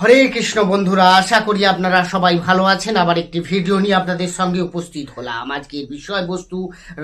হরে কৃষ্ণ বন্ধুরা, আশা করি আপনারা সবাই ভালো আছেন। আবার একটি ভিডিও নিয়ে আপনাদের সঙ্গে উপস্থিত হলাম। আজকের বিষয়বস্তু,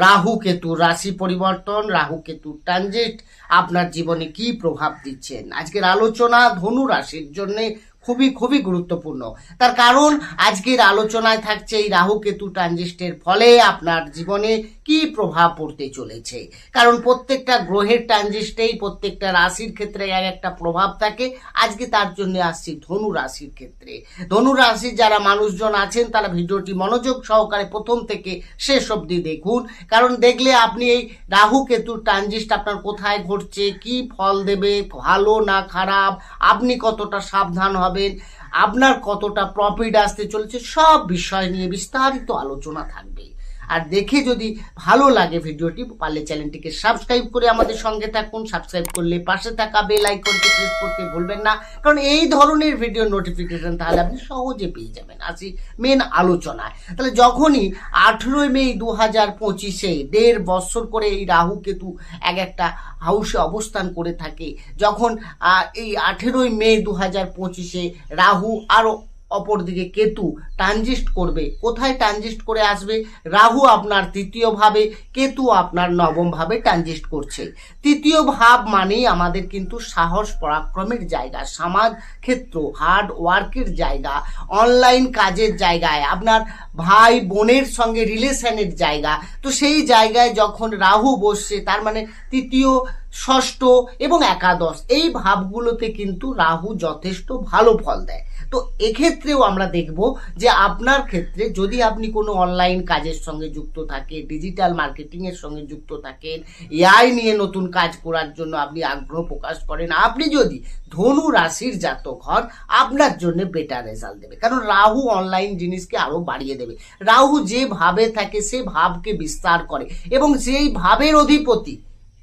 রাহু কেতু রাশি পরিবর্তন, রাহু কেতু ট্রানজিট আপনার জীবনে কি প্রভাব দিচ্ছেন? আজকের আলোচনা ধনু রাশির জন্য খুবই খুবই গুরুত্বপূর্ণ। তার কারণ, আজকের আলোচনায় থাকছে এই রাহু কেতু ট্রানজিস্টের ফলে আপনার জীবনে কি প্রভাব পড়তে চলেছে। কারণ প্রত্যেকটা গ্রহের ট্রানজিস্টেই প্রত্যেকটা রাশির ক্ষেত্রে এক একটা প্রভাব থাকে। আজকে তার জন্য আসছি ধনু রাশির ক্ষেত্রে। ধনু রাশির যারা মানুষজন আছেন, তারা ভিডিওটি মনোযোগ সহকারে প্রথম থেকে শেষ অবধি দেখুন। কারণ দেখলে আপনি এই রাহু কেতুর ট্রানজিস্ট আপনার কোথায় ঘটছে, কি ফল দেবে, ভালো না খারাপ, আপনি কতটা সাবধান হবেন আপনার কতটা প্রফিট আসতে চলেছে সব বিষয় নিয়ে বিস্তারিত আলোচনা থাকবে। আর দেখে যদি ভালো লাগে ভিডিওটি, পারলে চ্যানেলটিকে সাবস্ক্রাইব করে আমাদের সঙ্গে থাকুন। সাবস্ক্রাইব করলে পাশে থাকা বেল আইকনটি প্রেস করতে ভুলবেন না। কারণ এই ধরনের ভিডিও নোটিফিকেশন তাহলে আপনি সহজে পেয়ে যাবেন। আসি মেন আলোচনায়। তাহলে যখনই আঠেরোই মে দু হাজার পঁচিশে, দেড় বছর করে এই রাহু কেতু এক একটা হাউসে অবস্থান করে থাকে, যখন এই আঠেরোই মে দু হাজার পঁচিশে রাহু আরও অপরদিকে কেতু ট্রানজিস্ট করবে। কোথায় ট্রানজিস্ট করে আসবে? রাহু আপনার তৃতীয় ভাবে, কেতু আপনার নবম ভাবে ট্রানজিস্ট করছে। তৃতীয় ভাব মানেই আমাদের কিন্তু সাহস, পরাক্রমের জায়গা, সমাজ ক্ষেত্র হার্ড ওয়ার্কের জায়গা অনলাইন কাজের জায়গায়, আপনার ভাই বোনের সঙ্গে রিলেশনের জায়গা। তো সেই জায়গায় যখন রাহু বসছে, তার মানে তৃতীয়, ষষ্ঠ এবং একাদশ, এই ভাবগুলোতে কিন্তু রাহু যথেষ্ট ভালো ফল দেয়। তো এক্ষেত্রেও আমরা দেখব যে আপনার ক্ষেত্রে যদি আপনি কোনো অনলাইন কাজের সঙ্গে যুক্ত থাকেন ডিজিটাল মার্কেটিংয়ের সঙ্গে যুক্ত থাকেন এআই নিয়ে নতুন কাজ করার জন্য আপনি আগ্রহ প্রকাশ করেন, আপনি যদি ধনু রাশির জাতক হন, আপনার জন্য বেটার রেজাল্ট দেবে। কারণ রাহু অনলাইন জিনিসকে আরও বাড়িয়ে দেবে। রাহু যে ভাবে থাকে সে ভাবকে বিস্তার করে এবং সেই ভাবের অধিপতি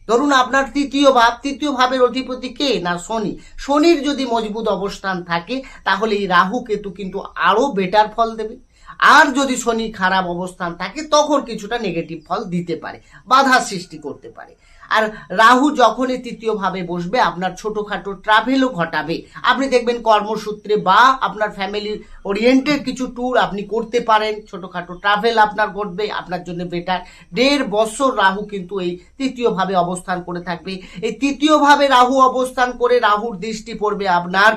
ধরুন আপনার তৃতীয় ভাব তৃতীয় ভাবের অধিপতি কে? না, শনি। শনির যদি মজবুত অবস্থান থাকে, তাহলে এই রাহু কেতু কিন্তু আরও বেটার ফল দেবে। আর যদি শনি খারাপ অবস্থান থাকে, তখন কিছুটা নেগেটিভ ফল দিতে পারে, বাধা সৃষ্টি করতে পারে। আর রাহু যখনই তৃতীয়ভাবে বসবে, আপনার ছোটোখাটো ট্রাভেলও ঘটাবে। আপনি দেখবেন কর্মসূত্রে বা আপনার ফ্যামিলি ওরিয়েন্টেড কিছু ট্যুর আপনি করতে পারেন। ছোটোখাটো ট্রাভেল আপনার ঘটবে, আপনার জন্য বেটার দেড় বছর রাহু কিন্তু এই তৃতীয়ভাবে অবস্থান করে থাকবে। এই তৃতীয়ভাবে রাহু অবস্থান করে রাহুর দৃষ্টি পড়বে আপনার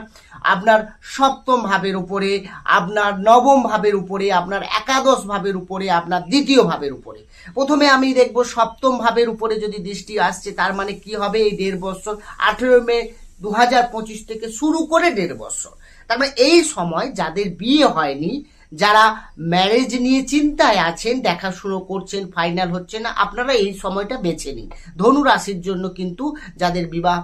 আপনার সপ্তম ভাবের উপরে, আপনার নবম ভাবের উপরে, আপনার একাদশ ভাবের উপরে, আপনার দ্বিতীয় ভাবের উপরে। প্রথমে আমি দেখব সপ্তম ভাবের উপরে যদি দৃষ্টি আসছে, তার মানে কি হবে? এই দেড় বছর, আঠেরো মে দু হাজার পঁচিশ থেকে শুরু করে দেড় বছর। তার মানে এই সময় যাদের বিয়ে হয়নি, যারা ম্যারেজ নিয়ে চিন্তায় আছেন, দেখাশুনো করছেন ফাইনাল হচ্ছে না, আপনারা এই সময়টা বেছে নিন। ধনু রাশির জন্য কিন্তু যাদের বিবাহ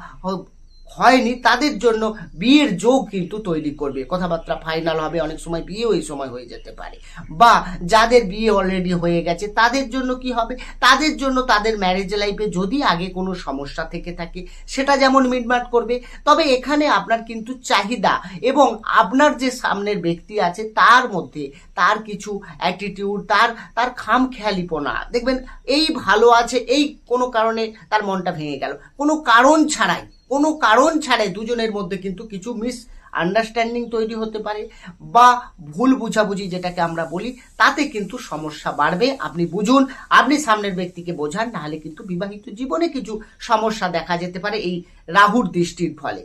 হয়নি, তাদের জন্য বিয়ের যোগ কিন্তু তৈরি করবে। কথাবার্তা ফাইনাল হবে, অনেক সময় বিয়েও এই সময় হয়ে যেতে পারে। বা যাদের বিয়ে অলরেডি হয়ে গেছে, তাদের জন্য কি হবে? তাদের জন্য তাদের ম্যারেজ লাইফে যদি আগে কোনো সমস্যা থেকে থাকে, সেটা যেমন মিটমাট করবে, তবে এখানে আপনার কিন্তু চাহিদা এবং আপনার যে সামনের ব্যক্তি আছে, তার মধ্যে তার কিছু অ্যাটিটিউড তার তার খামখেয়ালিপনা। দেখবেন, এই ভালো আছে, এই কোনো কারণে তার মনটা ভেঙে গেল। কোনো কারণ ছাড়াই কোনো কারণ ছাড়াই দুজনের মধ্যে কিন্তু কিছু মিস আন্ডারস্ট্যান্ডিং তৈরি হতে পারে বা ভুল বুঝাবুঝি যেটাকে আমরা বলি, তাতে কিন্তু সমস্যা বাড়বে। আপনি বুঝুন, আপনি সামনের ব্যক্তিকে বোঝান, নাহলে কিন্তু বিবাহিত জীবনে কিছু সমস্যা দেখা যেতে পারে এই রাহুর দৃষ্টির ফলে।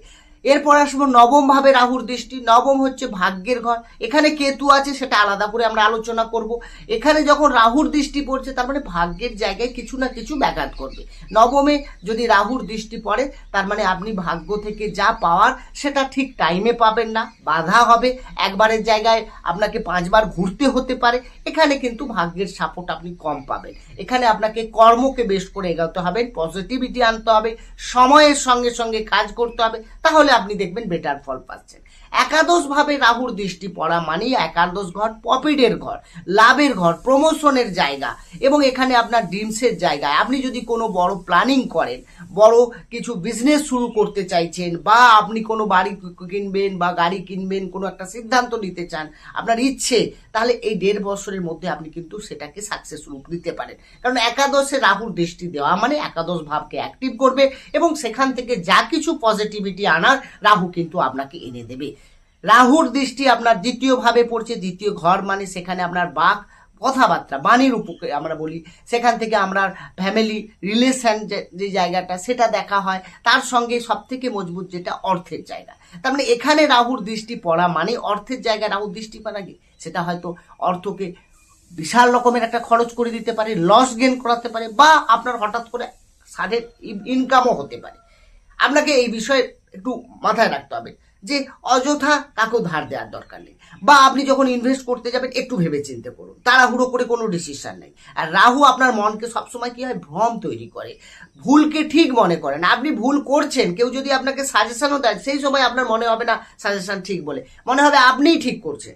এরপর আসব নবম ভাবে রাহুর দৃষ্টি। নবম হচ্ছে ভাগ্যের ঘর। এখানে কেতু আছে, সেটা আলাদা করে আমরা আলোচনা করব। এখানে যখন রাহুর দৃষ্টি পড়ছে, তার মানে ভাগ্যের জায়গায় কিছু না কিছু ব্যাঘাত করবে নবমে যদি রাহুর দৃষ্টি পড়ে, তার মানে আপনি ভাগ্য থেকে যা পাওয়ার, সেটা ঠিক টাইমে পাবেন না। বাধা হবে। একবারের জায়গায় আপনাকে পাঁচবার ঘুরতে হতে পারে। এখানে কিন্তু ভাগ্যের সাপোর্ট আপনি কম পাবেন। এখানে আপনাকে কর্মকে বেশ করে এগাতে হবে। পজিটিভিটি আনতে হবে। সময়ের সঙ্গে সঙ্গে কাজ করতে হবে। তাহলে আপনি দেখবেন বেটার ফল পাচ্ছেন। একাদশ ভাবে রাহুর দৃষ্টি পড়া মানেই একাদশ ঘর প্রফিটের ঘর, লাভের ঘর প্রমোশনের জায়গা এবং এখানে আপনার ড্রিমসের জায়গায়। আপনি যদি কোনো বড় প্ল্যানিং করেন বড় কিছু বিজনেস শুরু করতে চাইছেন বা আপনি কোনো বাড়ি কিনবেন বা গাড়ি কিনবেন, কোনো একটা সিদ্ধান্ত নিতে চান, আপনার ইচ্ছে, তাহলে এই দেড় বছরের মধ্যে আপনি কিন্তু সেটাকে সাকসেস রূপ দিতে পারেন। কারণ একাদশে রাহুর দৃষ্টি দেওয়া মানে একাদশ ভাবকে অ্যাক্টিভ করবে এবং সেখান থেকে যা কিছু পজিটিভিটি আনার রাহু কিন্তু আপনাকে এনে দেবে। রাহুর দৃষ্টি আপনার দ্বিতীয় ভাবে পড়ছে, দ্বিতীয় ঘর মানে সেখানে আপনার বাক কথাবার্তা বাণীর উপকে আমরা বলি। সেখান থেকে আমরা ফ্যামিলি রিলেশন যে জায়গাটা, সেটা দেখা হয়। তার সঙ্গে সব থেকে মজবুত যেটা অর্থের জায়গা। তার মানে এখানে রাহুর দৃষ্টি পড়া মানে অর্থের জায়গায় রাহুর দৃষ্টি পড়া কি? সেটা হয়তো অর্থকে বিশাল রকমের একটা খরচ করে দিতে পারে লস গেন করাতে পারে, বা আপনার হঠাৎ করে সাডেন ইনকামও হতে পারে। আপনাকে এই বিষয়ে একটু মাথায় রাখতে হবে। যে অযথা কাকেও ধার দেওয়ার দরকার নেই। বা আপনি যখন ইনভেস্ট করতে যাবেন, একটু ভেবে চিন্তে করুন। তাড়াহুড়ো করে কোনো ডিসিশন নেই। আর রাহু আপনার মনকে সবসময় কী হয়? ভ্রম তৈরি করে। ভুলকে ঠিক মনে করেন। আপনি ভুল করছেন, কেউ যদি আপনাকে সাজেশনও দেয়, সেই সময় আপনার মনে হবে না সাজেশন ঠিক বলে। মনে হবে আপনিই ঠিক করছেন।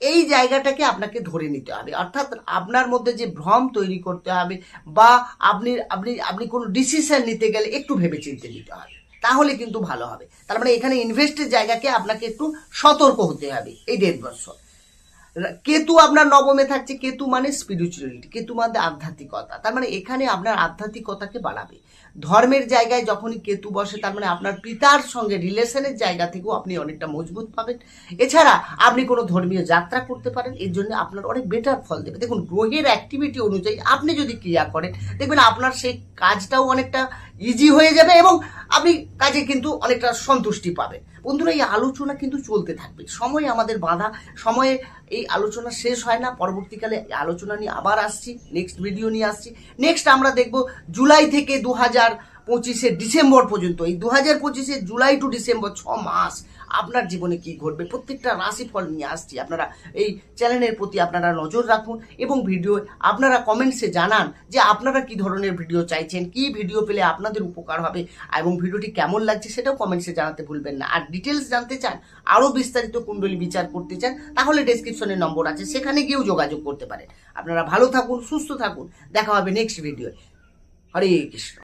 এই জায়গাটাকে আপনাকে ধরে নিতে হবে। অর্থাৎ আপনার মধ্যে যে ভ্রম তৈরি করতে হবে, বা আপনি আপনি আপনি কোনো ডিসিশন নিতে গেলে একটু ভেবে চিনতে নিতে হবে। তাহলে কিন্তু ভালো হবে। তার মানে এখানে ইনভেস্টের জায়গাকে আপনাকে একটু সতর্ক হতে হবে এই দেড় বছর। কেতু আপনার নবমে থাকছে, কেতু মানে স্পিরিচুয়ালিটি কেতু মানে আধ্যাত্মিকতা। তার মানে এখানে আপনার আধ্যাত্মিকতাকে বাড়াবে। ধর্মের জায়গায় যখনই কেতু বসে, তার মানে আপনার পিতার সঙ্গে রিলেশনের জায়গা থেকেও আপনি অনেকটা মজবুত পাবেন। এছাড়া আপনি কোনো ধর্মীয় যাত্রা করতে পারেন, এর জন্য আপনার অনেক বেটার ফল দেবে। দেখুন, গ্রহের অ্যাক্টিভিটি অনুযায়ী আপনি যদি ক্রিয়া করেন, দেখবেন আপনার সেই কাজটাও অনেকটা ইজি হয়ে যাবে এবং আপনি কাজে কিন্তু অনেকটা সন্তুষ্টি পাবেন। বন্ধুরা, এই আলোচনা কিন্তু চলতে থাকবে। সময় আমাদের বাধা, সময়ে এই আলোচনা শেষ হয় না। পরবর্তীকালে আলোচনা নিয়ে আবার আসছি নেক্সট ভিডিও নিয়ে আসছি। নেক্সট আমরা দেখব জুলাই থেকে দু হাজার পঁচিশে ডিসেম্বর পর্যন্ত, এই দু হাজার পঁচিশে জুলাই টু ডিসেম্বর ছ মাস আপনার জীবনে কি ঘটবে? প্রত্যেকটা রাশিফল নিয়ে আসছি। আপনারা এই চ্যানেলের প্রতি আপনারা নজর রাখুন এবং ভিডিও আপনারা কমেন্টসে জানান যে আপনারা কি ধরনের ভিডিও চাইছেন, কি ভিডিও পেলে আপনাদের উপকার হবে এবং ভিডিওটি কেমন লাগছে সেটাও কমেন্টসে জানাতে ভুলবেন না। আর ডিটেলস জানতে চান, আরও বিস্তারিত কুণ্ডলী বিচার করতে চান, তাহলে ডেসক্রিপশনে নম্বর আছে, সেখানে গিয়েও যোগাযোগ করতে পারেন। আপনারা ভালো থাকুন, সুস্থ থাকুন। দেখা হবে নেক্সট ভিডিও হরে কৃষ্ণ।